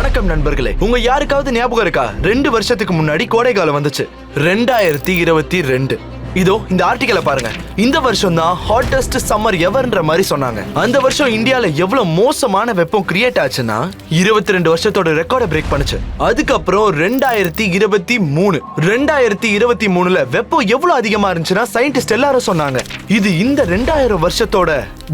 வணக்கம் நண்பர்களே உங்க யாருக்காவது ஞாபகம் இருக்கா ரெண்டு வருஷத்துக்கு முன்னாடி கோடை காலம் வந்துச்சு ரெண்டாயிரத்தி இருபத்தி ரெண்டு இதோ இந்த ஆர்டிக்கலை பாருங்க இந்த வருஷம் தான் ஹாட்டஸ்ட் சம்மர் எவர்ன்ற மாதிரி சொன்னாங்க அந்த வருஷம் இந்தியால எவ்வளவு மோசமான வெப்பம் கிரியேட் ஆச்சுன்னா இருபத்தி ரெண்டு வருஷத்தோட ரெக்கார்டை பிரேக் பண்ணுச்சு அதுக்கப்புறம் ரெண்டாயிரத்தி இருபத்தி மூணு ரெண்டாயிரத்தி இருபத்தி மூணுல வெப்பம் எவ்வளவு அதிகமா இருந்துச்சுன்னா சயின்டிஸ்ட் எல்லாரும் சொன்னாங்க இது இந்த ரெண்டாயிரம் வருஷத்தோட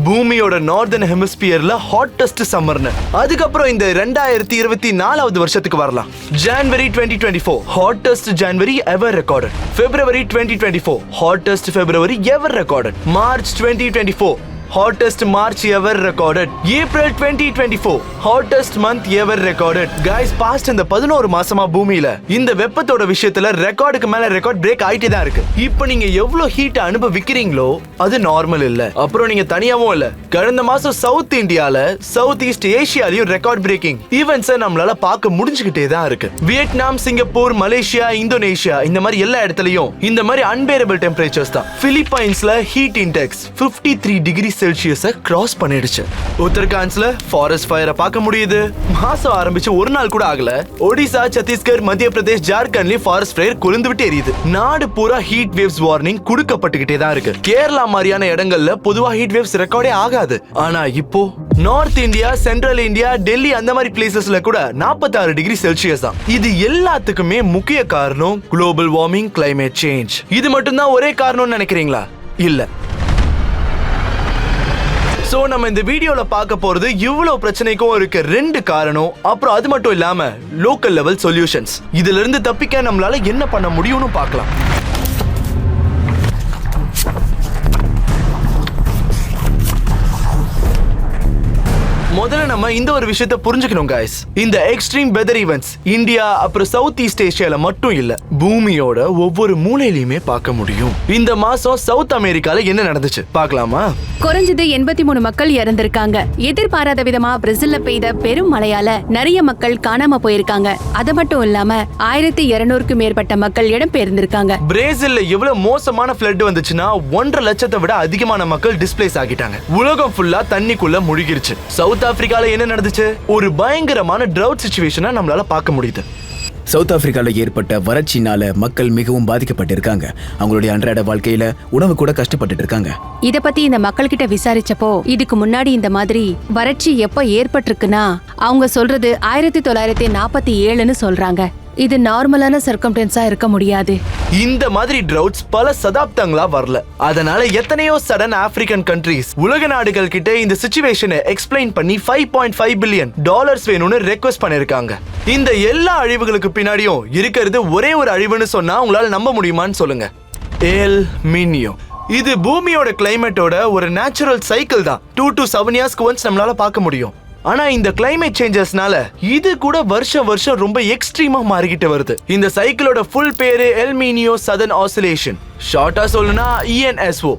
பூமியோட நார்தர்ன் ஹெமிஸ்பியர்ல ஹாட்டஸ்ட் சம்மர்னு அதுக்கப்புறம் இந்த ரெண்டாயிரத்தி இருபத்தி நாலாவது வருஷத்துக்கு வரலாம் January twenty twenty four hottest January ever record February twenty twenty four Hottest February ever recorded, March 2024. hottest March ever recorded. Twenty 2024, hottest month ever recorded. Guys, past இந்த பதினோரு மாசமா பூமியில இந்த வெப்பத்தோட விஷயத்துல ரெக்கார்டுக்கு மேல ரெக்கார்ட் பிரேக் ஆயிட்டே தான் இருக்கு. இப்போ நீங்க எவ்வளவு ஹீட் அனுபவிக்கிறீங்களோ அது நார்மல் இல்ல. அப்புறம் நீங்க தனியாவும் இல்ல. கடந்த மாசம் சவுத் இந்தியால சவுத் ஈஸ்ட் ஏசியாலயும் ரெக்கார்ட் பிரேக்கிங் ஈவென்ட்ஸ் நம்மளால பார்க்க முடிஞ்சுகிட்டே தான் இருக்கு. வியட்நாம், சிங்கப்பூர், மலேசியா, இந்தோனேஷியா இந்த மாதிரி எல்லா இடத்துலயும் இந்த மாதிரி அன்பேரபிள் டெம்பரேச்சர்ஸ் தான். பிலிப்பைன்ஸ்ல ஹீட் இன்டெக்ஸ் 53 டிகிரி செல்சியஸை கிராஸ் பண்ணிடுச்சு உத்தரகாண்ட்ஸ்ல ஃபாரஸ்ட் ஃபயரை பார்க்க முடியுது மாசம் ஆரம்பிச்சு ஒரு நாள் கூட ஆகல ஒடிசா சத்தீஸ்கர் மத்திய பிரதேஷ் ஜார்க்கண்ட்லயும் ஃபாரஸ்ட் ஃபயர் கொழுந்து விட்டு எரியுது நாடு பூரா ஹீட் வேவ்ஸ் வார்னிங் கொடுக்கப்பட்டுக்கிட்டே தான் இருக்கு கேரளா மாதிரியான இடங்கள்ல பொதுவா ஹீட் வேவ்ஸ் ரெக்கார்டே ஆகாது ஆனா இப்போ north India central India Delhi அந்த மாதிரி பிளேசஸ்ல கூட நாற்பத்தாறு டிகிரி செல்சியஸ் தான் இது எல்லாத்துக்குமே முக்கிய காரணம் குளோபல் வார்மிங் கிளைமேட் சேஞ்ச் இது மட்டும்தான் ஒரே காரணம்னு நினைக்கிறீங்களா இல்லை ஸோ நம்ம இந்த வீடியோவில் பார்க்க போகிறது இவ்வளோ பிரச்சனைக்கும் இருக்க ரெண்டு காரணம் அப்புறம் அது மட்டும் இல்லாமல் லோக்கல் லெவல் சொல்யூஷன்ஸ் இதுல இருந்து தப்பிக்க நம்மளால என்ன பண்ண முடியும்னு பார்க்கலாம் முதல்ல நம்ம இந்த ஒரு விஷயத்த புரிஞ்சுக்கணும் காய்ஸ் இந்த எக்ஸ்ட்ரீம் வெதர் ஈவெண்ட்ஸ் இந்தியா அப்புறம் சவுத் ஈஸ்ட் ஏஷியால மட்டும் இல்ல பூமியோட ஒவ்வொரு மூலையிலயுமே பார்க்க முடியும் இந்த மாசம் சவுத் அமெரிக்கால என்ன நடந்துச்சு பாக்கலாமா குறைஞ்சது எண்பத்தி மூணு மக்கள் இறந்திருக்காங்க எதிர்பாராத விதமா பிரேசில்ல பெய்த பெரும் மழையால நிறைய மக்கள் காணாம போயிருக்காங்க அது மட்டும் இல்லாம ஆயிரத்தி இருநூறுக்கு மேற்பட்ட மக்கள் இடம் பெயர்ந்திருக்காங்க பிரேசில்ல எவ்வளவு மோசமான பிளட் வந்துச்சுன்னா ஒன்றரை லட்சத்தை விட அதிகமான மக்கள் டிஸ்பிளேஸ் ஆகிட்டாங்க உலகம் ஃபுல்லா தண்ணிக்குள்ள முழுகிருச்சு சவுத் ஆப்பிரிக்கால என்ன நடந்துச்சு ஒரு பயங்கரமான ட்ரவுட் சுச்சுவேஷனை நம்மளால பார்க்க முடியுது சவுத் ஆப்பிரிக்காவில் ஏற்பட்ட வறட்சினால மக்கள் மிகவும் பாதிக்கப்பட்டிருக்காங்க அவங்களுடைய அன்றாட வாழ்க்கையில உணவு கூட கஷ்டப்பட்டு இருக்காங்க இத பத்தி இந்த மக்கள் கிட்ட விசாரிச்சப்போ இதுக்கு முன்னாடி இந்த மாதிரி வறட்சி எப்ப ஏற்பட்டிருக்குன்னா அவங்க சொல்றது ஆயிரத்தி தொள்ளாயிரத்தி நாற்பத்தி ஏழுன்னு சொல்றாங்க இது நார்மலான சர்க்கம்டென்ஸா இருக்க முடியாது இந்த மாதிரி ட்ரவுட்ஸ் பல சதாப்தங்களா வரல அதனால எத்தனையோ சடன் ஆப்பிரிக்கன் கண்ட்ரீஸ் உலக நாடுகள் கிட்ட இந்த சுச்சுவேஷனை எக்ஸ்பிளைன் பண்ணி five point five billion dollars வேணும்னு ரெக்வஸ்ட் பண்ணிருக்காங்க இந்த எல்லா அழிவுகளுக்கு பின்னாடியும் இருக்கிறது ஒரே ஒரு அழிவுன்னு சொன்னா உங்களால நம்ப முடியுமான்னு சொல்லுங்க ஏல் மினியோ இது பூமியோட கிளைமேட்டோட ஒரு நேச்சுரல் சைக்கிள் தான் டூ டு செவன் இயர்ஸ்க்கு ஒன்ஸ் நம்மளால பார்க்க முடியும் ஆனா இந்த கிளைமேட் சேஞ்சஸ்னால இது கூட வருஷம் வருஷம் ரொம்ப எக்ஸ்ட்ரீமா மாறிக்கிட்டு வருது இந்த சைக்கிளோட ஃபுல் பேரு எல்மீனியோ சதன் ஆசிலேஷன் ஷார்ட்டா சொல்லுனா இஎன்எஸ்ஓ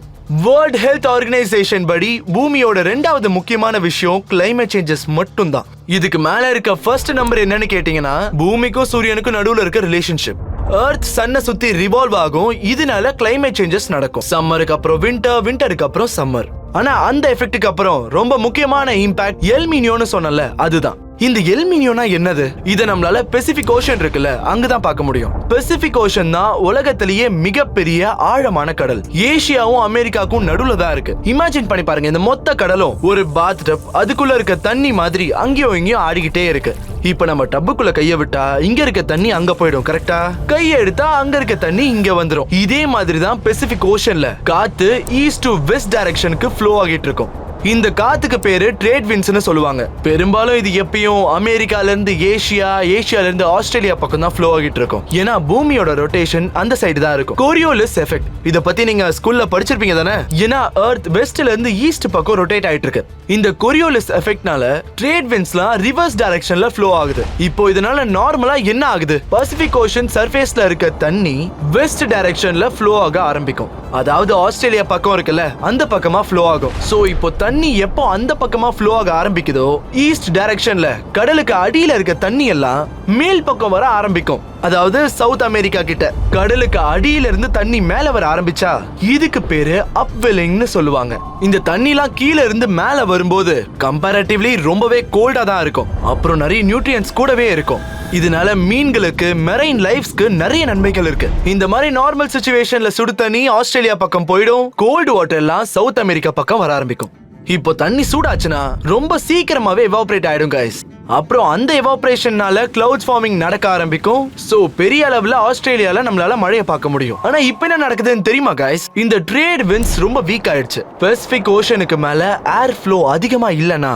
வேர்ல்ட் ஹெல்த் ஆர்கனைசேஷன் படி பூமியோட ரெண்டாவது முக்கியமான விஷயம் கிளைமேட் சேஞ்சஸ் மட்டும்தான் இதுக்கு மேல இருக்க ஃபர்ஸ்ட் நம்பர் என்னன்னு கேட்டீங்கன்னா பூமிக்கும் சூரியனுக்கும் நடுவுல இருக்க ரிலேஷன்ஷிப் அர்த் சன்னை சுத்தி ரிவால்வ் ஆகும் இதனால கிளைமேட் சேஞ்சஸ் நடக்கும் சம்மருக்கு அப்புறம் வின்டர் வின்டருக்கு அப்புறம் சம்மர் ஆனா அந்த எஃபெக்ட்டுக்கு அப்புறம் ரொம்ப முக்கியமான இம்பாக்ட் எல்மினியோன்னு சொன்னல அதுதான் இந்த எல்மினியோனா என்னது இதை நம்மளால பெசிபிக் ஓஷன் இருக்குல்ல அங்கதான் பார்க்க முடியும் பெசிபிக் ஓஷன் தான் உலகத்திலேயே மிகப்பெரிய ஆழமான கடல் ஏசியாவும் அமெரிக்காக்கும் நடுவுல தான் இருக்கு இமேஜின் பண்ணி பாருங்க இந்த மொத்த கடலும் ஒரு பாத் டப் அதுக்குள்ள இருக்க தண்ணி மாதிரி அங்கேயும் இங்கேயும் ஆடிக்கிட்டே இருக்கு இப்ப நம்ம டப்புக்குள்ள கைய விட்டா இங்க இருக்க தண்ணி அங்க போயிடும் கரெக்டா கைய எடுத்தா அங்க இருக்க தண்ணி இங்க வந்துடும் இதே மாதிரி தான் பெசிபிக் ஓஷன்ல காத்து ஈஸ்ட் டு வெஸ்ட் டைரக்ஷனுக்கு ஃப்ளோ ஆகிட்டு இருக்கும் இந்த காத்துக்கு பேரு ட்ரேட் வின்ஸ்னு சொல்லுவாங்க பெரும்பாலும் இது எப்பயும் அமெரிக்கால இருந்து ஏசியா ஏசியால இருந்து ஆஸ்திரேலியா பக்கம் தான் ஃப்ளோ ஆகிட்டு இருக்கும் ஏன்னா பூமியோட ரொட்டேஷன் அந்த சைடு தான் இருக்கும் கோரியோலிஸ் எஃபெக்ட் இத பத்தி நீங்க ஸ்கூல்ல படிச்சிருப்பீங்க தானே ஏன்னா அர்த் வெஸ்ட்ல இருந்து ஈஸ்ட் பக்கம் ரொட்டேட் ஆயிட்டு இருக்கு இந்த கொரியோலிஸ் எஃபெக்ட்னால ட்ரேட் வின்ஸ்லாம் ரிவர்ஸ் டைரக்ஷன்ல ஃப்ளோ ஆகுது இப்போ இதனால நார்மலா என்ன ஆகுது பசிபிக் ஓஷன் சர்ஃபேஸ்ல இருக்க தண்ணி வெஸ்ட் டைரக்ஷன்ல ஃப்ளோ ஆக ஆரம்பிக்கும் அதாவது ஆஸ்திரேலியா பக்கம் இருக்குல்ல அந்த பக்கமா ஃப்ளோ ஆகும் சோ இப்போ தண்ணி எப்போ அந்த பக்கமா ஃப்ளோ ஆக ஆரம்பிக்குதோ ஈஸ்ட் டைரக்ஷன்ல கடலுக்கு அடியில இருக்க தண்ணி எல்லாம் மேல் பக்கம் வர ஆரம்பிக்கும் அதாவது சவுத் அமெரிக்கா கிட்ட கடலுக்கு அடியில இருந்து தண்ணி மேல வர ஆரம்பிச்சா இதுக்கு பேரு அப்வெல்லிங்னு சொல்லுவாங்க இந்த எல்லாம் கீழ இருந்து மேல வரும்போது கம்பேரட்டிவ்லி ரொம்பவே கோல்டா தான் இருக்கும் அப்புறம் நிறைய நியூட்ரியன்ஸ் கூடவே இருக்கும் இதனால மீன்களுக்கு மெரைன் லைஃப்ஸ்க்கு நிறைய நன்மைகள் இருக்கு இந்த மாதிரி நார்மல் சுச்சுவேஷன்ல சுடு தண்ணி ஆஸ்திரேலியா பக்கம் போயிடும் கோல்டு வாட்டர் எல்லாம் சவுத் அமெரிக்கா பக்கம் வர ஆரம்பிக்கும் இப்போ தண்ணி சூடாச்சுன்னா ரொம்ப சீக்கிரமாவே எவாப்ரேட் ஆயிடும் கைஸ் அப்புறம் அந்த எவாபரேஷன்னால கிளவுட்ஸ் ஃபார்மிங் நடக்க ஆரம்பிக்கும் சோ பெரிய அளவுல ஆஸ்திரேலியால நம்மளால மழையை பார்க்க முடியும் ஆனா இப்ப என்ன நடக்குதுன்னு தெரியுமா கைஸ் இந்த ட்ரேட் வின்ஸ் ரொம்ப வீக் ஆயிடுச்சு பெசிபிக் ஓஷனுக்கு மேல ஏர் ஃப்ளோ அதிகமா இல்லனா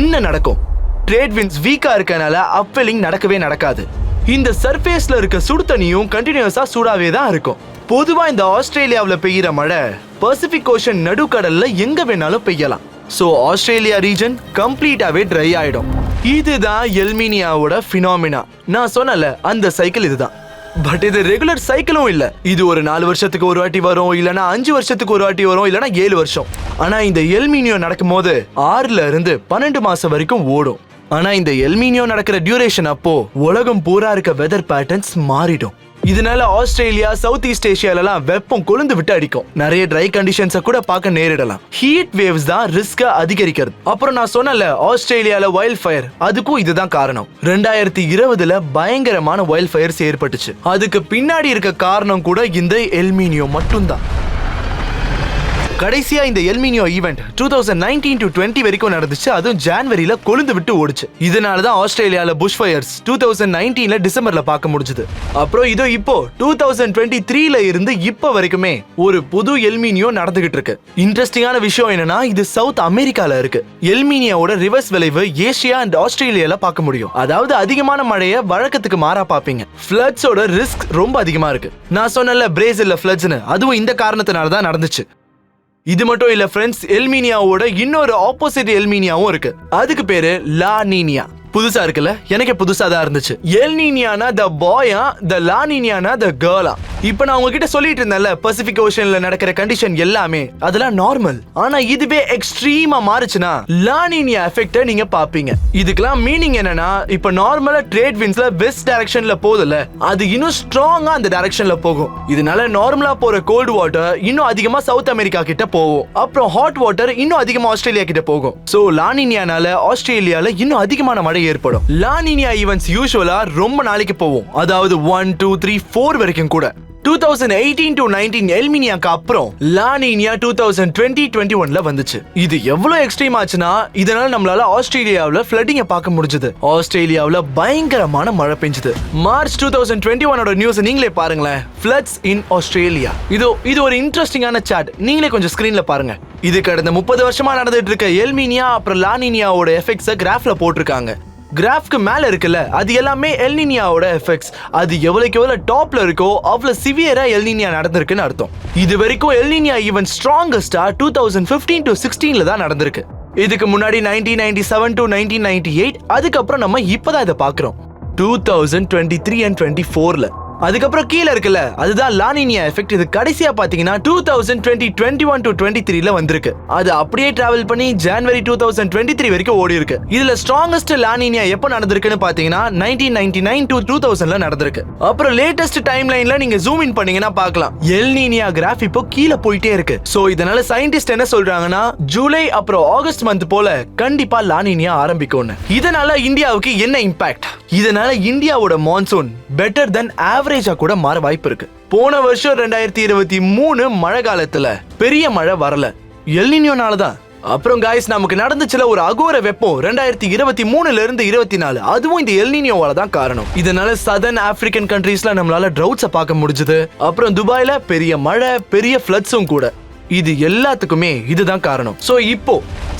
என்ன நடக்கும் ட்ரேட் வின்ஸ் வீக்கா இருக்கனால அப்பெலிங் நடக்கவே நடக்காது இந்த சர்ஃபேஸ்ல இருக்க சுடு தண்ணியும் கண்டினியூஸா சூடாவே தான் இருக்கும் பொதுவா இந்த ஆஸ்திரேலியாவில் பெய்யுற மழை பசிபிக் ஓஷன் நடுக்கடல்ல எங்க வேணாலும் பெய்யலாம் ஸோ ஆஸ்திரேலியா ரீஜன் கம்ப்ளீட்டாகவே ட்ரை ஆயிடும் இதுதான் எல்மீனியாவோட ஃபினாமினா நான் சொன்னல அந்த சைக்கிள் இதுதான் பட் இது ரெகுலர் சைக்கிளும் இல்லை இது ஒரு நாலு வருஷத்துக்கு ஒரு வாட்டி வரும் இல்லைனா அஞ்சு வருஷத்துக்கு ஒரு வாட்டி வரும் இல்லனா ஏழு வருஷம் ஆனால் இந்த எல்மினியோ நடக்கும் போது ஆறுல இருந்து பன்னெண்டு மாசம் வரைக்கும் ஓடும் ஆனால் இந்த எல்மினியோ நடக்கிற டியூரேஷன் அப்போ உலகம் பூரா இருக்க வெதர் பேட்டர்ன்ஸ் மாறிடும் இதனால ஆஸ்திரேலியா சவுத் ஈஸ்ட் ஏஷியாலலாம் வெப்பம் கொழுந்து விட்டு அடிக்கும் நிறைய ட்ரை கண்டிஷன்ஸை கூட பார்க்க நேரிடலாம் ஹீட் வேவ்ஸ் தான் ரிஸ்க அதிகரிக்கிறது அப்புறம் நான் சொன்னல ஆஸ்திரேலியால வைல்ட் ஃபயர் அதுக்கும் இதுதான் காரணம் ரெண்டாயிரத்தி இருபதுல பயங்கரமான வைல்ட் ஃபயர்ஸ் ஏற்பட்டுச்சு அதுக்கு பின்னாடி இருக்க காரணம் கூட இந்த எல்மீனியோ மட்டும்தான் கடைசியா இந்த El Nino event two thousand nineteen to twenty வரைக்கும் நடந்துச்சு அதுவும் ஜான்வரியில கொழுந்து விட்டு ஓடுச்சு இதனால தான் ஆஸ்திரேலியால புஷ் ஃபயர்ஸ் டூ தௌசண்ட் நைன்டீன்ல டிசம்பர்ல பார்க்க முடிஞ்சது அப்புறம் இதோ இப்போ டூ தௌசண்ட் டுவெண்ட்டி த்ரீல இருந்து இப்போ வரைக்குமே ஒரு புது எல்மினியோ நடந்துகிட்டு இருக்கு இன்ட்ரெஸ்டிங்கான விஷயம் என்னன்னா இது சவுத் அமெரிக்கால இருக்கு எல்மினியாவோட ரிவர்ஸ் விளைவு ஏசியா அண்ட் ஆஸ்திரேலியால பார்க்க முடியும் அதாவது அதிகமான மழையை வழக்கத்துக்கு மாறா பார்ப்பீங்க ஃபிளட்ஸோட ரிஸ்க் ரொம்ப அதிகமா இருக்கு நான் சொன்னல பிரேசில் ஃபிளட்ஸ்னு அதுவும் இந்த காரணத்தினால தான் நடந்துச்சு இது மட்டும் இல்ல ஃப்ரெண்ட்ஸ் எல்மீனியாவோட இன்னொரு ஆப்போசிட் எல்மீனியாவும் இருக்கு அதுக்கு பேரு லா நீனியா புதுசா இருக்குல்ல எனக்கே புதுசா தான் இருந்துச்சு எல் நீனியானா த பாயா த லா நீனியானா த கேர்லா இப்ப நான் உங்ககிட்ட சொல்லிட்டு இருந்தேன்ல பசிபிக் ஓஷன்ல நடக்கிற கண்டிஷன் எல்லாமே அதெல்லாம் நார்மல் ஆனா இதுவே எக்ஸ்ட்ரீமா மாறுச்சுன்னா லா நீனியா எஃபெக்ட நீங்க பாப்பீங்க இதுக்கெல்லாம் மீனிங் என்னன்னா இப்ப நார்மலா ட்ரேட் வின்ஸ்ல வெஸ்ட் டைரக்ஷன்ல போகுதுல்ல அது இன்னும் ஸ்ட்ராங்கா அந்த டைரக்ஷன்ல போகும் இதனால நார்மலா போற கோல்டு வாட்டர் இன்னும் அதிகமா சவுத் அமெரிக்கா கிட்ட போகும் அப்புறம் ஹாட் வாட்டர் இன்னும் அதிகமா ஆஸ்திரேலியா கிட்ட போகும் சோ லானினியானால ஆஸ்திரேலியால இன்னும் அதிகமான மழை ஏற்படும் லானினியா ஈவெண்ட்ஸ் யூஸ்வலா ரொம்ப நாளைக்கு போவோம் அதாவது ஒன் டூ த்ரீ ஃபோர் வரைக்கும் கூட two thousand eighteen to nineteen எல்மினியாக்கு அப்புறம் La Nina two thousand twenty twenty ஒன்ல வந்துச்சு இது எவ்வளோ எக்ஸ்ட்ரீம் ஆச்சுன்னா இதனால நம்மளால ஆஸ்திரேலியாவில் ஃப்ளட்டிங்கை பார்க்க முடிஞ்சது ஆஸ்திரேலியாவில் பயங்கரமான மழை பெஞ்சது மார்ச் டூ தௌசண்ட் டுவெண்ட்டி ஒன்னோட நியூஸ் நீங்களே பாருங்களேன் ஃப்ளட்ஸ் இன் ஆஸ்திரேலியா இதோ இது ஒரு இன்ட்ரெஸ்டிங்கான சாட் நீங்களே கொஞ்சம் ஸ்க்ரீன்ல பாருங்க இது கடந்த முப்பது வருஷமா நடந்துட்டு இருக்க எல்மினியா அப்புறம் லானினியாவோட எஃபெக்ட்ஸை கிராஃப்ல போட்டிருக்காங்க கிராஃப்க்கு மேலே இருக்குல்ல அது எல்லாமே எல்னினியாவோட எஃபெக்ட்ஸ் அது எவ்வளோக்கு எவ்வளோ டாப்பில் இருக்கோ அவ்வளோ சிவியராக எல்னினியா நடந்திருக்குன்னு அர்த்தம் இது வரைக்கும் எல்னினியா ஈவன் ஸ்ட்ராங்கஸ்டாக டூ தௌசண்ட் ஃபிஃப்டீன் டு சிக்ஸ்டீனில் தான் நடந்திருக்கு இதுக்கு முன்னாடி nineteen ninety seven to nineteen ninety eight அதுக்கப்புறம் நம்ம இப்போ தான் இதை பார்க்குறோம் two thousand twenty three and twenty ஃபோரில் அதுக்கப்புறம் கீழே இருக்குல்ல அதுதான் லானினியா எஃபெக்ட் இது கடைசியா பாத்தீங்கன்னா two thousand twenty twenty one to twenty த்ரீல வந்திருக்கு அது அப்படியே டிராவல் பண்ணி January two thousand twenty three வரைக்கும் ஓடி இருக்கு இதுல ஸ்ட்ராங்கஸ்ட் லானினியா எப்போ நடந்திருக்குன்னு பாத்தீங்கன்னா nineteen ninety nine to two தௌசண்ட்ல நடந்திருக்கு அப்புறம் லேட்டஸ்ட் டைம் லைன்ல நீங்க ஜூம் இன் பண்ணீங்கன்னா பாக்கலாம் எல்னினியா கிராஃப் இப்போ கீழே போயிட்டே இருக்கு சோ இதனால சயின்டிஸ்ட் என்ன சொல்றாங்கன்னா ஜூலை அப்புறம் ஆகஸ்ட் மந்த் போல கண்டிப்பா லானினியா ஆரம்பிக்கும்னு இதனால இந்தியாவுக்கு என்ன இம்பாக்ட் இதனால இந்தியாவோட மான்சூன் பெட்டர் தென் ஆவரேஜா கூட மாற வாய்ப்பு இருக்கு போன வருஷம் ரெண்டாயிரத்தி இருபத்தி மூணு மழை காலத்துல பெரிய மழை வரல எல்லினியோனால தான் அப்புறம் காய்ஸ் நமக்கு நடந்துச்சுல ஒரு அகோர வெப்பம் ரெண்டாயிரத்தி இருபத்தி மூணுல இருந்து இருபத்தி நாலு அதுவும் இந்த எல்னினியோவால தான் காரணம் இதனால சதர்ன் ஆப்பிரிக்கன் கண்ட்ரீஸ்ல நம்மளால ட்ரௌட்ஸை பார்க்க முடிஞ்சது அப்புறம் துபாயில பெரிய மழை பெரிய ஃபிளட்ஸும் கூட இது எல்லாத்துக்குமே இதுதான் காரணம் ஸோ இப்போ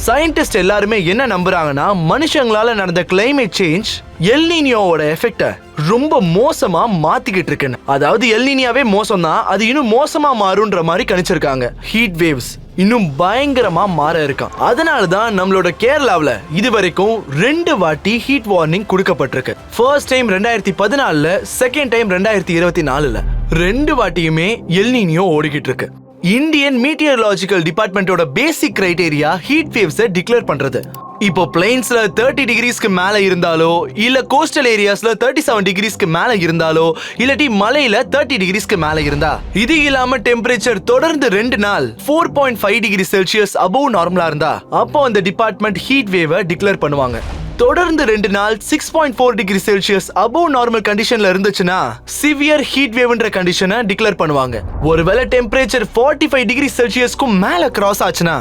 சயின்டிஸ்ட் எல்லாருமே என்ன நம்புறாங்கன்னா மனுஷங்களால நடந்த கிளைமேட் சேஞ்ச் எல்னினியோவோட எஃபெக்டை ரொம்ப மோசமா மாத்திக்கிட்டு இருக்கு அதாவது எல்னினியாவே மோசம் தான் அது இன்னும் மோசமா மாறுன்ற மாதிரி கணிச்சிருக்காங்க ஹீட் வேவ்ஸ் இன்னும் பயங்கரமா மாற இருக்கான் அதனால தான் நம்மளோட கேரளாவில் இது வரைக்கும் ரெண்டு வாட்டி ஹீட் வார்னிங் கொடுக்கப்பட்டிருக்கு ஃபர்ஸ்ட் டைம் ரெண்டாயிரத்தி பதினாலுல செகண்ட் டைம் ரெண்டாயிரத்தி இருபத்தி நாலுல ரெண்டு வாட்டியுமே எல்னினியோ ஓடிக்கிட்டு இருக்கு இந்தியன் மீட்டியரலாஜிக்கல் டிபார்ட்மெண்ட்டோட பேசிக் கிரைட்டேரியா ஹீட் வேவ்ஸை டிக்ளேர் பண்றது இப்போ பிளைன்ஸ்ல தேர்ட்டி டிகிரிஸ்க்கு மேலே இருந்தாலோ இல்ல கோஸ்டல் ஏரியாஸ்ல தேர்ட்டி செவன் டிகிரிஸ்க்கு மேலே இருந்தாலோ இல்லாட்டி மலையில தேர்ட்டி டிகிரிஸ்க்கு மேலே இருந்தா இது இல்லாம டெம்பரேச்சர் தொடர்ந்து ரெண்டு நாள் four point five degree Celsius above நார்மலா இருந்தா அப்போ அந்த டிபார்ட்மெண்ட் ஹீட் வேவை டிக்ளேர் பண்ணுவாங்க தொடர்ந்து ரெண்டு நாள் six point four degree Celsius above normal கண்டிஷன்ல இருந்துச்சுன்னா சிவியர் ஹீட் வேவ்ன்ற கண்டிஷனை டிக்ளேர் பண்ணுவாங்க ஒருவேளை டெம்பரேச்சர் ஃபார்ட்டி ஃபைவ் டிகிரி செல்சியஸ்க்கும் மேல கிராஸ் ஆச்சுன்னா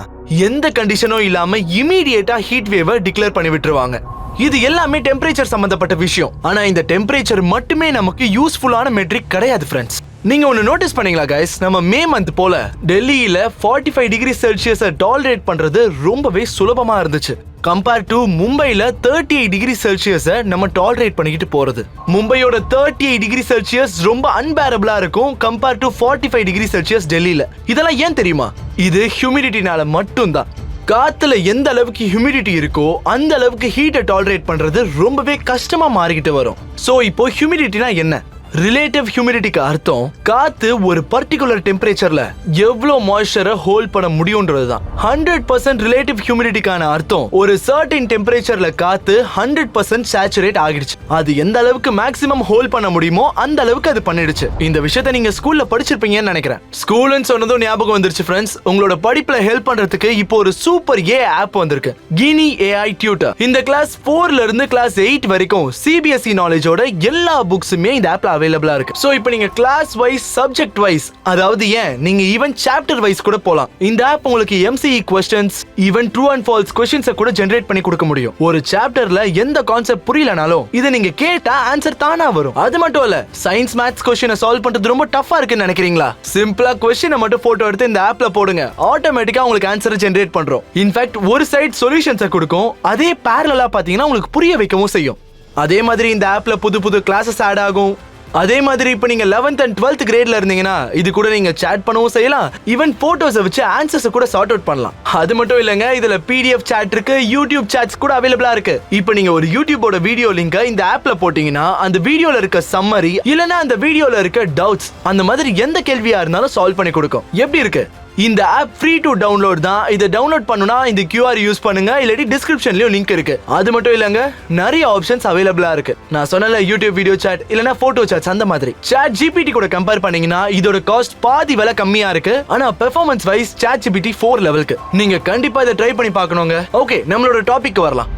எந்த கண்டிஷனும் இல்லாம இமீடியட்டா ஹீட் வேவை டிக்ளேர் பண்ணி விட்டுருவாங்க இது எல்லாமே டெம்பரேச்சர் சம்பந்தப்பட்ட விஷயம் ஆனா இந்த டெம்பரேச்சர் மட்டுமே நமக்கு யூஸ்ஃபுல்லான மெட்ரிக் கிடையாது ஃப்ரெண்ட்ஸ் நீங்க ஒன்று நோட்டீஸ் பண்ணீங்களா கைஸ் நம்ம மே மந்த் போல டெல்லியில ஃபார்ட்டி ஃபைவ் டிகிரி செல்சியஸை டாலரேட் பண்றது ரொம்பவே சுலபமா இருந்துச்சு கம்பேர் டு மும்பையில் தேர்ட்டி எயிட் டிகிரி செல்சியஸை நம்ம டாலரேட் பண்ணிக்கிட்டு போகிறது மும்பையோட தேர்ட்டி எயிட் டிகிரி செல்சியஸ் ரொம்ப அன்பேரபிளாக இருக்கும் compare to forty five degree Celsius டெல்லியில இதெல்லாம் ஏன் தெரியுமா இது ஹியூமிடிட்டினால மட்டும்தான் காத்துல எந்த அளவுக்கு ஹியூமிடிட்டி இருக்கோ அந்த அளவுக்கு ஹீட்டை டாலரேட் பண்றது ரொம்பவே கஷ்டமா மாறிக்கிட்டு வரும் ஸோ இப்போ ஹியூமிடிட்டினா என்ன ரிலேட்டிவ் ஹியூமிடிட்டிக்கு அர்த்தம் காத்து ஒரு பர்டிகுலர் டெம்பரேச்சர்ல எவ்வளோ மாய்ஸ்சரை ஹோல்ட் பண்ண முடியும்ன்றது தான் ஹண்ட்ரட் பர்சன்ட் ரிலேட்டிவ் ஹியூமிடிட்டிக்கான அர்த்தம் ஒரு சர்டின் டெம்பரேச்சர்ல காத்து ஹண்ட்ரட் பர்சன்ட் சேச்சுரேட் ஆகிடுச்சு அது எந்த அளவுக்கு மேக்ஸிமம் ஹோல்ட் பண்ண முடியுமோ அந்த அளவுக்கு அது பண்ணிடுச்சு இந்த விஷயத்தை நீங்க ஸ்கூல்ல படிச்சிருப்பீங்கன்னு நினைக்கிறேன் ஸ்கூல்னு சொன்னதும் ஞாபகம் வந்துருச்சு ஃப்ரெண்ட்ஸ் உங்களோட படிப்புல ஹெல்ப் பண்றதுக்கு இப்போ ஒரு சூப்பர் ஏ ஆப் வந்திருக்கு கினி ஏஐ டியூட்டர் இந்த கிளாஸ் ஃபோர்ல இருந்து கிளாஸ் எயிட் வரைக்கும் சிபிஎஸ்இ நாலேஜோட e எல்லா புக்ஸுமே இந்த ஆப்ல அவைலபிளா இருக்கு ஸோ இப்போ நீங்க கிளாஸ் வைஸ் சப்ஜெக்ட் வைஸ் அதாவது ஏன் நீங்க ஈவன் சாப்டர் வைஸ் கூட போலாம் இந்த ஆப் உங்களுக்கு MCQ questions even true and false கொஸ்டின்ஸை கூட ஜென்ரேட் பண்ணி கொடுக்க முடியும் ஒரு சாப்டர்ல எந்த கான்செப்ட் புரியலனாலும் இதை நீங்க கேட்டா ஆன்சர் தானா வரும் அது மட்டும் இல்ல சயின்ஸ் மேத்ஸ் கொஸ்டினை சால்வ் பண்றது ரொம்ப டஃபா இருக்குன்னு நினைக்கிறீங்களா சிம்பிளா கொஸ்டினை மட்டும் போட்டோ எடுத்து இந்த ஆப்ல போடுங்க ஆட்டோமேட்டிக்கா உங்களுக்கு ஆன்சரை ஜென்ரேட் பண்றோம் இன்ஃபேக்ட் ஒரு சைட் சொல்யூஷன்ஸை கொடுக்கும் அதே பேரலா பாத்தீங்கன்னா உங்களுக்கு புரிய வைக்கவும் செய்யும் அதே மாதிரி இந்த ஆப்ல புது புது கிளாஸஸ் ஆட் ஆகும் அதே மாதிரி இப்போ நீங்கள் லெவன்த் அண்ட் டுவெல்த் கிரேட்ல இருந்தீங்கன்னா இது கூட நீங்கள் சேட் பண்ணவும் செய்யலாம் ஈவன் ஃபோட்டோஸை வச்சு ஆன்சர்ஸை கூட சார்ட் அவுட் பண்ணலாம் அது மட்டும் இல்லைங்க இதில் பிடிஎஃப் சேட் இருக்கு யூடியூப் சேட்ஸ் கூட அவைலபிளா இருக்கு இப்போ நீங்கள் ஒரு யூடியூபோட வீடியோ லிங்கை இந்த ஆப்ல போட்டீங்கன்னா அந்த வீடியோல இருக்க சம்மரி இல்லைன்னா அந்த வீடியோல இருக்க டவுட்ஸ் அந்த மாதிரி எந்த கேள்வியா இருந்தாலும் சால்வ் பண்ணி கொடுக்கும் எப்படி இருக்கு இந்த ஆப் ஃப்ரீ டு டவுன்லோட் தான் இதை டவுன்லோட் பண்ணுனா இந்த கியூஆர் யூஸ் பண்ணுங்க இல்லாட்டி டிஸ்கிரிப்ஷன்லயும் லிங்க் இருக்கு அது மட்டும் இல்லங்க நிறைய ஆப்ஷன்ஸ் அவைலபிளா இருக்கு நான் சொன்னல யூடியூப் வீடியோ சாட் இல்லனா போட்டோ சாட்ஸ் அந்த மாதிரி சாட் ஜிபிடி கூட கம்பேர் பண்ணீங்கன்னா இதோட காஸ்ட் பாதி விலை கம்மியா இருக்கு ஆனா performance wise chat GPT four லெவலுக்கு நீங்க கண்டிப்பா இதை ட்ரை பண்ணி பார்க்கணுங்க ஓகே நம்மளோட டாபிக் வரலாம்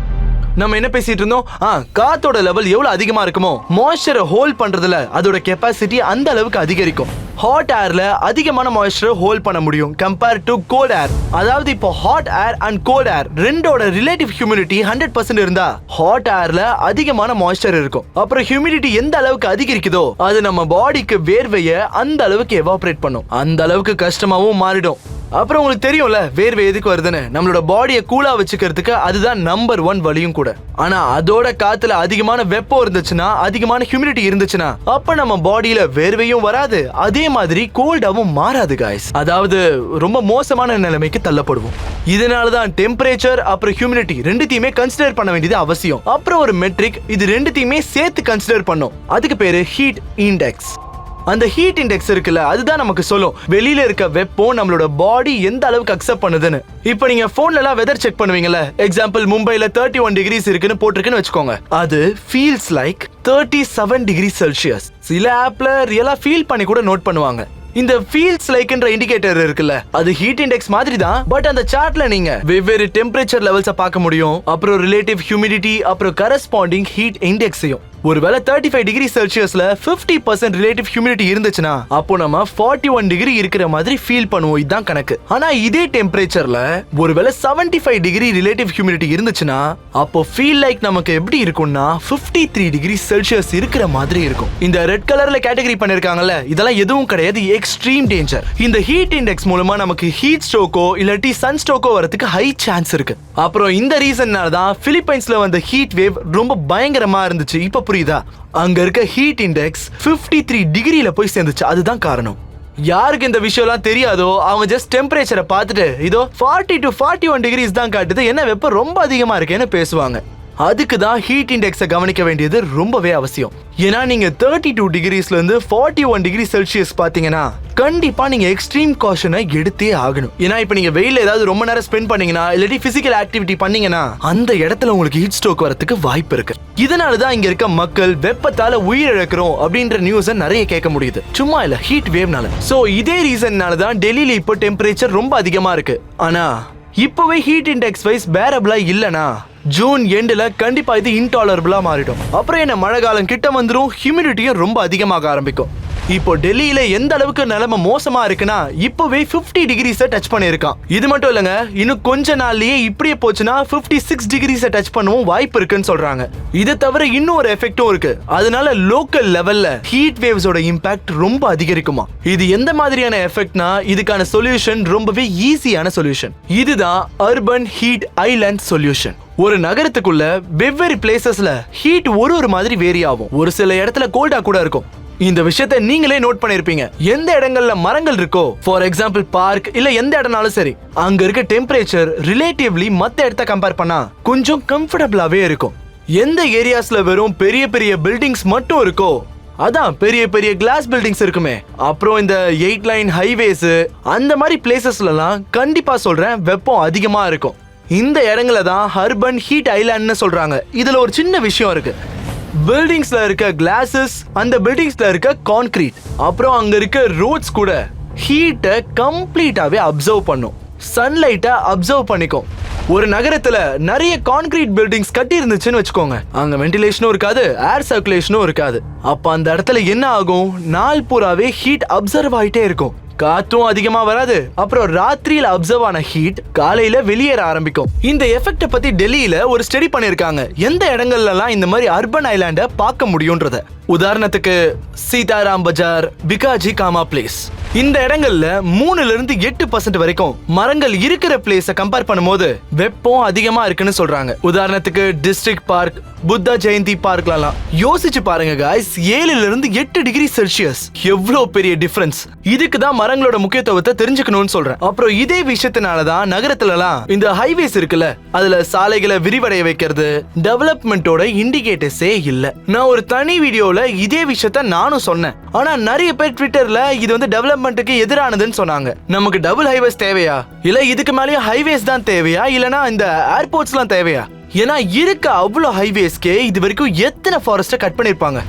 நம்ம என்ன பேசிட்டு இருந்தோம் ஆ காத்தோட லெவல் எவ்வளவு அதிகமா இருக்குமோ மாய்ஸ்சரை ஹோல்ட் பண்றதுல அதோட கெப்பாசிட்டி அந்த அளவுக்கு அதிகரிக்கும் ஹாட் ஏர்ல அதிகமான மாய்ஸ்டரை ஹோல்ட் பண்ண முடியும் கம்பேர் டு கோல்ட் ஏர் அதாவது இப்போ hot air and cold air ரெண்டோட ரிலேட்டிவ் ஹியூமிடிட்டி ஹண்ட்ரட் பர்சன்ட் இருந்தா ஹாட் ஏர்ல அதிகமான மாய்ஸ்சர் இருக்கும் அப்புறம் ஹியூமிடிட்டி எந்த அளவுக்கு அதிகரிக்குதோ அது நம்ம பாடிக்கு வேர்வையை அந்த அளவுக்கு எவாபரேட் பண்ணும் அந்த அளவுக்கு கஷ்டமாவும் மாறிடும் அப்புறம் உங்களுக்கு தெரியும்ல வேர்வை எதுக்கு வருதுன்னு நம்மளோட பாடியை கூலா வச்சுக்கிறதுக்கு அதுதான் நம்பர் ஒன் வழியும் கூட ஆனா அதோட காத்துல அதிகமான வெப்பம் இருந்துச்சுன்னா அதிகமான ஹியூமிடிட்டி இருந்துச்சுன்னா அப்ப நம்ம பாடியில வேர்வையும் வராது அதே மாதிரி கோல்டாவும் மாறாது காய்ஸ் அதாவது ரொம்ப மோசமான நிலைமைக்கு தள்ளப்படுவோம் இதனாலதான் டெம்பரேச்சர் அப்புறம் ஹியூமிடிட்டி ரெண்டுத்தையுமே கன்சிடர் பண்ண வேண்டியது அவசியம் அப்புறம் ஒரு மெட்ரிக் இது ரெண்டுத்தையுமே சேர்த்து கன்சிடர் பண்ணும் அதுக்கு பேரு ஹீட் இண்டெக்ஸ் அந்த ஹீட் இண்டெக்ஸ் இருக்குல்ல அதுதான் நமக்கு சொல்லும் வெளியில இருக்க வெப்பம் நம்மளோட பாடி எந்த அளவுக்கு அக்செப்ட் பண்ணுதுன்னு இப்போ நீங்க போன்ல எல்லாம் வெதர் செக் பண்ணுவீங்கல்ல எக்ஸாம்பிள் மும்பைல தேர்ட்டி ஒன் டிகிரிஸ் இருக்குன்னு போட்டிருக்குன்னு வச்சுக்கோங்க அது feels like thirty seven degree Celsius சில ஆப்ல ரியலா ஃபீல் பண்ணி கூட நோட் பண்ணுவாங்க இந்த ஃபீல்ஸ் லைக்ன்ற இண்டிகேட்டர் இருக்குல்ல அது ஹீட் இண்டெக்ஸ் மாதிரி தான் பட் அந்த சார்ட்ல நீங்க வெவ்வேறு டெம்பரேச்சர் லெவல்ஸை பார்க்க முடியும் அப்புறம் ரிலேட்டிவ் ஹியூமிடிட்டி அப்புறம் கரஸ்பாண்டிங் ஹீட் இண்டெக்ஸையும் ஒருவேளை தேர்ட்டி ஃபைவ் டிகிரி செல்சியஸ்ல ஃபிஃப்டி பர்சன்ட் ரிலேட்டிவ் ஹியூமிடிட்டி இருந்துச்சுன்னா அப்போ நம்ம ஃபார்ட்டி ஒன் டிகிரி இருக்கிற மாதிரி ஃபீல் பண்ணுவோம் இதுதான் கணக்கு ஆனா இதே டெம்பரேச்சர்ல ஒருவேளை seventy five degree relative humidity இருந்துச்சுன்னா அப்போ ஃபீல் லைக் நமக்கு எப்படி இருக்கும்னா ஃபிஃப்டி த்ரீ டிகிரி செல்சியஸ் இருக்கிற மாதிரி இருக்கும் இந்த ரெட் கலர்ல கேட்டகரி பண்ணிருக்காங்கல்ல இதெல்லாம் எதுவும் கிடையாது எக்ஸ்ட்ரீம் டேஞ்சர் இந்த ஹீட் இண்டெக்ஸ் மூலமா நமக்கு ஹீட் ஸ்ட்ரோக்கோ இல்லாட்டி சன் ஸ்ட்ரோக்கோ வரதுக்கு ஹை சான்ஸ் இருக்கு அப்புறம் இந்த ரீசன்னால தான் பிலிப்பைன்ஸ்ல வந்த ஹீட் வேவ் ரொம்ப பயங்கரமா இருந்துச்சு இப்போ புரியுதா அங்க இருக்க ஹீட் இண்டெக்ஸ் பிப்டி த்ரீ டிகிரியில போய் சேர்ந்துச்சு அதுதான் காரணம் யாருக்கு இந்த விஷயம்லாம் தெரியாதோ அவங்க ஜஸ்ட் டெம்பரேச்சரை பார்த்துட்டு இதோ forty two forty one degrees தான் காட்டுது என்ன வெப்பம் ரொம்ப அதிகமாக இருக்கேன்னு பேசுவாங்க அதுக்கு தான் ஹீட் இண்டெக்ஸை கவனிக்க வேண்டியது ரொம்பவே அவசியம் ஏன்னா நீங்க தேர்ட்டி டூ டிகிரிஸ்லேருந்து ஃபார்ட்டி ஒன் டிகிரி செல்சியஸ் பார்த்தீங்கன்னா கண்டிப்பா நீங்க எக்ஸ்ட்ரீம் காஷனை எடுத்தே ஆகணும் ஏன்னா இப்போ நீங்க வெயில் ஏதாவது ரொம்ப நேரம் ஸ்பெண்ட் பண்ணீங்கன்னா இல்லாட்டி பிசிக்கல் ஆக்டிவிட்டி பண்ணீங்கன்னா அந்த இடத்துல உங்களுக்கு ஹீட் ஸ்ட்ரோக் வரதுக்கு வாய்ப்பு இருக்கு இதனால தான் இங்க இருக்க மக்கள் வெப்பத்தால உயிரிழக்கிறோம் அப்படின்ற நியூஸை நிறைய கேட்க முடியுது சும்மா இல்ல ஹீட் வேவ்னால ஸோ இதே ரீசன்னால தான் டெல்லியில இப்போ டெம்பரேச்சர் ரொம்ப அதிகமா இருக்கு ஆனா இப்போவே ஹீட் இண்டெக்ஸ் வைஸ் பேரபிளா இல்லைனா ஜூன் எண்டில் கண்டிப்பாக இது இன்டாலரபிளாக மாறிடும் அப்புறம் என்ன மழை காலம் கிட்ட வந்துடும் ஹியூமிடிட்டியும் ரொம்ப அதிகமாக ஆரம்பிக்கும் இப்போ டெல்லியில எந்த அளவுக்கு நிலைமை மோசமா இருக்குன்னா இப்பவே பிப்டி டிகிரிஸ டச் பண்ணியிருக்கான் இது மட்டும் இல்லைங்க இன்னும் கொஞ்ச நாள்லயே இப்படியே போச்சுன்னா பிப்டி சிக்ஸ் டிகிரிஸ டச் பண்ணவும் வாய்ப்பு இருக்குன்னு சொல்றாங்க இதை தவிர இன்னும் ஒரு எஃபெக்டும் இருக்கு அதனால லோக்கல் லெவல்ல ஹீட் வேவ்ஸோட இம்பாக்ட் ரொம்ப அதிகரிக்குமா இது எந்த மாதிரியான எஃபெக்ட்னா இதுக்கான சொல்யூஷன் ரொம்பவே ஈஸியான சொல்யூஷன் இதுதான் அர்பன் ஹீட் ஐலாண்ட் சொல்யூஷன் ஒரு நகரத்துக்குள்ள வெவ்வேறு பிளேசஸ்ல ஹீட் ஒரு ஒரு மாதிரி வேரி ஆகும் ஒரு சில இடத்துல கோல்டா கூட இருக்கும் இந்த விஷயத்த நீங்களே நோட் பண்ணிருப்பீங்க எந்த இடங்கள்ல மரங்கள் இருக்கோ ஃபார் எக்ஸாம்பிள் பார்க் இல்ல எந்த இடம்னாலும் சரி அங்க இருக்க டெம்பரேச்சர் ரிலேட்டிவ்லி மத்த இடத்த கம்பேர் பண்ணா கொஞ்சம் கம்ஃபர்டபுளாவே இருக்கும் எந்த ஏரியாஸ்ல வெறும் பெரிய பெரிய பில்டிங்ஸ் மட்டும் இருக்கோ அதான் பெரிய பெரிய கிளாஸ் பில்டிங்ஸ் இருக்குமே அப்புறம் இந்த எயிட் லைன் ஹைவேஸ் அந்த மாதிரி பிளேசஸ்லாம் கண்டிப்பா சொல்றேன் வெப்பம் அதிகமா இருக்கும் இந்த இடங்களை தான் ஹர்பன் ஹீட் ஐலாண்ட்னு சொல்கிறாங்க இதில் ஒரு சின்ன விஷயம் இருக்குது பில்டிங்ஸில் இருக்க கிளாஸஸ் அந்த பில்டிங்ஸில் இருக்க கான்க்ரீட் அப்புறம் அங்கே இருக்க ரோட்ஸ் கூட ஹீட்டை கம்ப்ளீட்டாகவே அப்சர்வ் பண்ணும் சன்லைட்டை அப்சர்வ் பண்ணிக்கும் ஒரு நகரத்தில் நிறைய கான்கிரீட் பில்டிங்ஸ் கட்டி இருந்துச்சுன்னு வச்சுக்கோங்க அங்கே வென்டிலேஷனும் இருக்காது ஏர் சர்க்குலேஷனும் இருக்காது அப்போ அந்த இடத்துல என்ன ஆகும் நாள் பூராவே ஹீட் அப்சர்வ் ஆகிட்டே இருக்கும் காத்தும் அதிகமா வராது அப்புறம் ராத்திரியில அப்சர்வ் ஆன ஹீட் காலையில வெளியேற ஆரம்பிக்கும் இந்த எஃபெக்ட் பத்தி டெல்லியில ஒரு ஸ்டடி பண்ணிருக்காங்க எந்த இடங்கள்லாம் இந்த மாதிரி அர்பன் ஐலாண்ட பார்க்க முடியும்ன்றத உதாரணத்துக்கு சீதாராம் பஜார் பிகாஜி காமா பிளேஸ் இந்த இடங்கள்ல மூணுல இருந்து எட்டு பர்சன்ட் வரைக்கும் மரங்கள் இருக்கிற பிளேஸ கம்பேர் பண்ணும்போது வெப்பம் அதிகமா இருக்குன்னு சொல்றாங்க உதாரணத்துக்கு டிஸ்ட்ரிக்ட் பார்க் புத்தா ஜெயந்தி பார்க்லாம் யோசிச்சு பாருங்க காய்ஸ் ஏழுல இருந்து எட்டு டிகிரி செல்சியஸ் எவ்வளவு பெரிய டிஃபரன்ஸ் இதுக்கு தான் மரங்களோட முக்கியத்துவத்தை தெரிஞ்சுக்கணும்னு சொல்றேன் அப்புறம் இதே விஷயத்தினாலதான் நகரத்துல எல்லாம் இந்த ஹைவேஸ் இருக்குல்ல அதுல சாலைகளை விரிவடைய வைக்கிறது டெவலப்மெண்டோட இண்டிகேட்டர்ஸே இல்ல நான் ஒரு தனி வீடியோல இதே விஷயத்த நானும் சொன்னேன் ஆனா நிறைய பேர் ட்விட்டர்ல இது வந்து டெவலப் டெவலப்மெண்ட்டுக்கு எதிரானதுன்னு சொன்னாங்க நமக்கு டபுள் ஹைவேஸ் தேவையா இல்ல இதுக்கு மேலேயே ஹைவேஸ் தான் தேவையா இல்லனா இந்த ஏர்போர்ட்ஸ்லாம் தேவையா ஏன்னா இருக்க அவ்வளோ ஹைவேஸ்க்கே இது வரைக்கும் எத்தனை ஃபாரஸ்ட்டை கட் பண்ணியிருப்பாங்க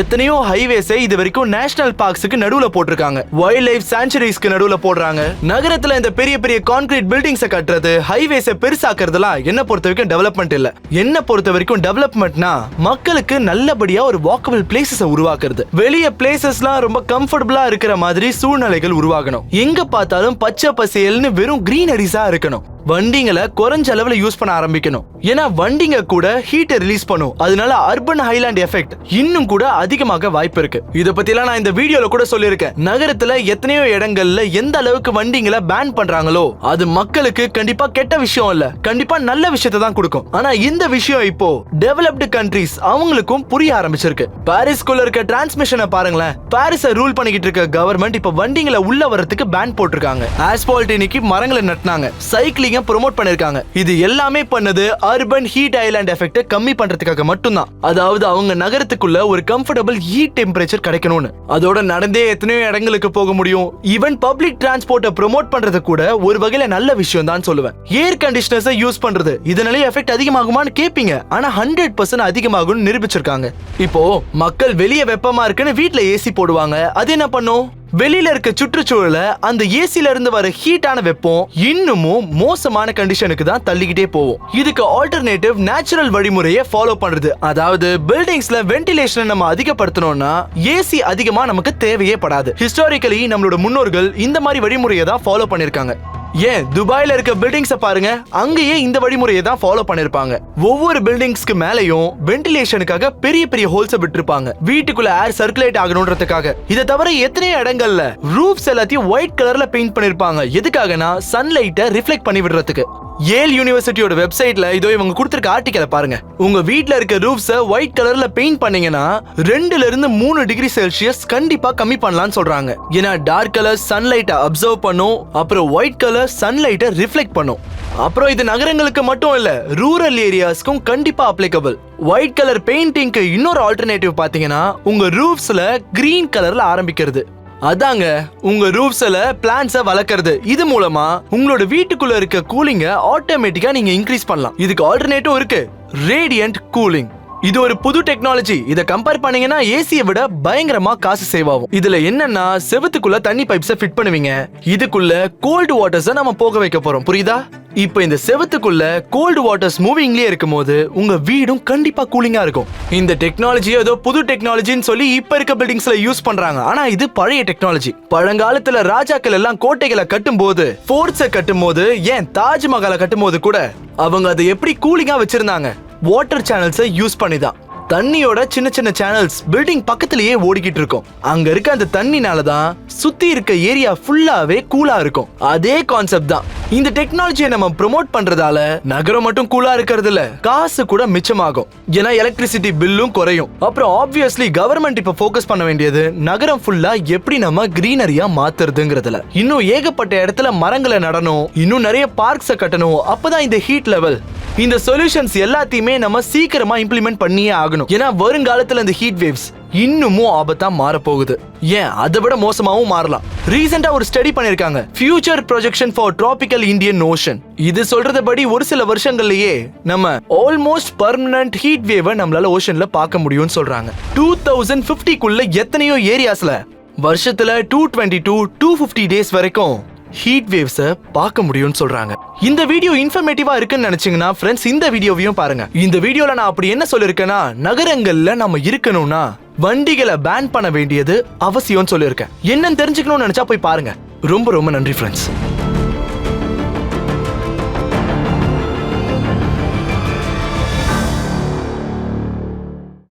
எத்தனையோ ஹைவேஸை இது வரைக்கும் நேஷனல் பார்க்ஸுக்கு நடுவில் போட்டிருக்காங்க வைல்ட் லைஃப் சாங்சுரிஸ்க்கு நடுவில் போடுறாங்க நகரத்தில் இந்த பெரிய பெரிய கான்கிரீட் பில்டிங்ஸை கட்டுறது ஹைவேஸை பெருசாக்குறதுலாம் என்ன பொறுத்த வரைக்கும் டெவலப்மெண்ட் இல்லை என்ன பொறுத்த வரைக்கும் டெவலப்மெண்ட்னா மக்களுக்கு நல்லபடியாக ஒரு வாக்கபிள் பிளேசஸை உருவாக்குறது வெளியே பிளேசஸ்லாம் ரொம்ப கம்ஃபர்டபுளாக இருக்கிற மாதிரி சூழ்நிலைகள் உருவாகணும் எங்கே பார்த்தாலும் பச்சை பசேல்னு வெறும் க்ரீனரிஸாக இருக்கணும் வண்டிங்களை குறைஞ்ச அளவில் யூஸ் பண்ண ஆரம்பிக்கணும் ஏன்னா வண்டிங்க கூட ஹீட்டை ரிலீஸ் பண்ணும் அதனால அர்பன் ஹைலாண்ட் எஃபெக்ட் இன்னும் கூட அதிகமாக வாய்ப்பு இருக்கு இதை பத்திலாம் நான் இந்த வீடியோல கூட சொல்லியிருக்கேன் நகரத்துல எத்தனையோ இடங்கள்ல எந்த அளவுக்கு வண்டிங்களை பேன் பண்றாங்களோ அது மக்களுக்கு கண்டிப்பா கெட்ட விஷயம் இல்ல கண்டிப்பா நல்ல விஷயத்தை தான் கொடுக்கும் ஆனா இந்த விஷயம் இப்போ டெவலப்டு கண்ட்ரிஸ் அவங்களுக்கும் புரிய ஆரம்பிச்சிருக்கு பாரிஸ்குள்ள இருக்க டிரான்ஸ்மிஷனை பாருங்களேன் பாரிஸ ரூல் பண்ணிக்கிட்டு இருக்க கவர்மெண்ட் இப்ப வண்டிங்களை உள்ள வரத்துக்கு பேன் போட்டிருக்காங்க ஆஸ்பால்ட் இன்னைக்கு மரங்களை நட்டினாங்க சைக்கிளிங் தனியா ப்ரொமோட் பண்ணிருக்காங்க இது எல்லாமே பண்ணது அர்பன் ஹீட் ஐலாண்ட் எஃபெக்ட் கம்மி பண்றதுக்காக மட்டும்தான் அதாவது அவங்க நகரத்துக்குள்ள ஒரு கம்ஃபர்டபுள் ஹீட் டெம்பரேச்சர் கிடைக்கணும்னு அதோட நடந்தே எத்தனையோ இடங்களுக்கு போக முடியும் ஈவன் பப்ளிக் டிரான்ஸ்போர்ட்டை ப்ரொமோட் பண்றது கூட ஒரு வகையில நல்ல விஷயம் தான் சொல்லுவேன் ஏர் கண்டிஷனர்ஸை யூஸ் பண்றது இதனால எஃபெக்ட் அதிகமாகுமான்னு கேட்பீங்க ஆனா ஹண்ட்ரட் பர்சன்ட் அதிகமாகும்னு நிரூபிச்சிருக்காங்க இப்போ மக்கள் வெளியே வெப்பமா இருக்குன்னு வீட்டுல ஏசி போடுவாங்க அது என்ன பண்ணும் வெளியில இருக்க சுற்றுச்சூழல அந்த ஏசில இருந்து வர ஹீட்டான வெப்பம் இன்னமும் மோசமான கண்டிஷனுக்கு தான் தள்ளிக்கிட்டே போவோம் இதுக்கு ஆல்டர்னேட்டிவ் நேச்சுரல் வழிமுறையை ஃபாலோ பண்றது அதாவது பில்டிங்ஸ்ல வென்டிலேஷனை நம்ம அதிகப்படுத்தணும்னா ஏசி அதிகமா நமக்கு தேவையே படாது ஹிஸ்டாரிக்கலி நம்மளோட முன்னோர்கள் இந்த மாதிரி வழிமுறையை தான் ஃபாலோ பண்ணிருக்காங்க ஏன் துபாயில இருக்க பில்டிங்ஸ பாருங்க அங்கேயே இந்த வழிமுறையை தான் ஃபாலோ பண்ணிருப்பாங்க ஒவ்வொரு பில்டிங்ஸ்க்கு மேலையும் வென்டிலேஷனுக்காக பெரிய பெரிய ஹோல்ஸ் விட்டுருப்பாங்க வீட்டுக்குள்ள ஏர் சர்க்குலேட் ஆகணும்ன்றதுக்காக இத தவிர எத்தனை இடங்கள்ல ரூஃப்ஸ் எல்லாத்தையும் ஒயிட் கலர்ல பெயிண்ட் பண்ணிருப்பாங்க எதுக்காகனா சன்லைட்டை ரிஃப்ளெக்ட் பண்ணி விடுறதுக்கு ஏல் யூனிவர்சிட்டியோட வெப்சைட்ல இதோ இவங்க கொடுத்துருக்க ஆர்டிக்கலை பாருங்க உங்க வீட்ல இருக்க ரூஃப்ஸ ஒயிட் கலர்ல பெயிண்ட் பண்ணீங்கன்னா ரெண்டுல இருந்து மூணு டிகிரி செல்சியஸ் கண்டிப்பா கம்மி பண்ணலாம்னு சொல்றாங்க ஏன்னா டார்க் கலர் சன்லைட்டை அப்சர்வ் பண்ணும் அப்புறம் ஒயிட் கலர் இடத்துல சன்லைட்டை ரிஃப்ளெக்ட் பண்ணும் அப்புறம் இது நகரங்களுக்கு மட்டும் இல்ல ரூரல் ஏரியாஸ்க்கும் கண்டிப்பா அப்ளிகபிள் ஒயிட் கலர் பெயிண்டிங்க்கு இன்னொரு ஆல்டர்னேட்டிவ் பாத்தீங்கன்னா உங்க ரூஃப்ஸில் கிரீன் கலர்ல ஆரம்பிக்கிறது அதாங்க உங்க ரூஃப்ஸ்ல பிளான்ஸை வளர்க்கறது இது மூலமா உங்களோட வீட்டுக்குள்ள இருக்க கூலிங்க ஆட்டோமேட்டிக்கா நீங்க இன்க்ரீஸ் பண்ணலாம் இதுக்கு ஆல்டர்னேட்டிவ் இருக்கு ரேடியன்ட் கூலிங் இது ஒரு புது டெக்னாலஜி இதை கம்பேர் பண்ணீங்கன்னா ஏசியை விட பயங்கரமா காசு சேவ் ஆகும் இதுல என்னன்னா செவத்துக்குள்ள தண்ணி பைப்ஸ் ஃபிட் பண்ணுவீங்க இதுக்குள்ள கோல்டு வாட்டர்ஸ் நம்ம போக வைக்க போறோம் புரியுதா இப்போ இந்த செவத்துக்குள்ள கோல்டு வாட்டர்ஸ் மூவிங்லயே இருக்கும் போது உங்க வீடும் கண்டிப்பா கூலிங்கா இருக்கும் இந்த டெக்னாலஜி ஏதோ புது டெக்னாலஜின்னு சொல்லி இப்ப இருக்க பில்டிங்ஸ்ல யூஸ் பண்றாங்க ஆனா இது பழைய டெக்னாலஜி பழங்காலத்துல ராஜாக்கள் எல்லாம் கோட்டைகளை கட்டும் போது ஃபோர்ட்ஸை கட்டும் போது ஏன் தாஜ்மஹாலை கட்டும் போது கூட அவங்க அதை எப்படி கூலிங்கா வச்சிருந்தாங்க வாட்டர் சேனல்ஸை யூஸ் பண்ணி தான் தண்ணியோட சின்ன சின்ன சேனல்ஸ் பில்டிங் பக்கத்திலேயே ஓடிக்கிட்டு இருக்கும் அங்க இருக்க அந்த தண்ணினால தான் சுத்தி இருக்க ஏரியா ஃபுல்லாவே கூலா இருக்கும் அதே கான்செப்ட் தான் இந்த டெக்னாலஜியை நம்ம ப்ரொமோட் பண்றதால நகரம் மட்டும் கூலா இருக்கிறது இல்ல காசு கூட மிச்சமாகும் ஏன்னா எலக்ட்ரிசிட்டி பில்லும் குறையும் அப்புறம் ஆப்வியஸ்லி கவர்மெண்ட் இப்ப போக்கஸ் பண்ண வேண்டியது நகரம் ஃபுல்லா எப்படி நம்ம கிரீனரியா மாத்துறதுங்கிறதுல இன்னும் ஏகப்பட்ட இடத்துல மரங்களை நடணும் இன்னும் நிறைய பார்க்ஸை கட்டணும் அப்பதான் இந்த ஹீட் லெவல் இந்த சொல்யூஷன்ஸ் எல்லாத்தையுமே நம்ம சீக்கிரமா இம்ப்ளிமெண்ட் பண்ணியே ஆகணும் ஆகணும் ஏன்னா வருங்காலத்துல அந்த ஹீட் வேவ்ஸ் இன்னமும் ஆபத்தா போகுது ஏன் அதை விட மோசமாவும் மாறலாம் ரீசெண்டா ஒரு ஸ்டடி பண்ணிருக்காங்க future projection for tropical Indian Ocean இது படி ஒரு சில வருஷங்கள்லயே நம்ம ஆல்மோஸ்ட் பர்மனன்ட் ஹீட் வேவை நம்மளால ஓஷன்ல பார்க்க முடியும்னு சொல்றாங்க டூ தௌசண்ட் ஃபிஃப்டிக்குள்ள எத்தனையோ ஏரியாஸ்ல வருஷத்துல two twenty two to fifty days வரைக்கும் ஹீட் வேவ்ஸை பார்க்க முடியும்னு சொல்றாங்க இந்த வீடியோ இன்ஃபர்மேட்டிவா இருக்குன்னு நினைச்சீங்கன்னா ஃப்ரெண்ட்ஸ் இந்த வீடியோவையும் பாருங்க இந்த வீடியோல நான் அப்படி என்ன சொல்லியிருக்கேன்னா நகரங்கள்ல நம்ம இருக்கணும்னா வண்டிகளை பேன் பண்ண வேண்டியது அவசியம்னு சொல்லியிருக்கேன் என்னன்னு தெரிஞ்சுக்கணும்னு நினைச்சா போய் பாருங்க ரொம்ப ரொம்ப நன்றி ஃப்ரெண்ட்ஸ்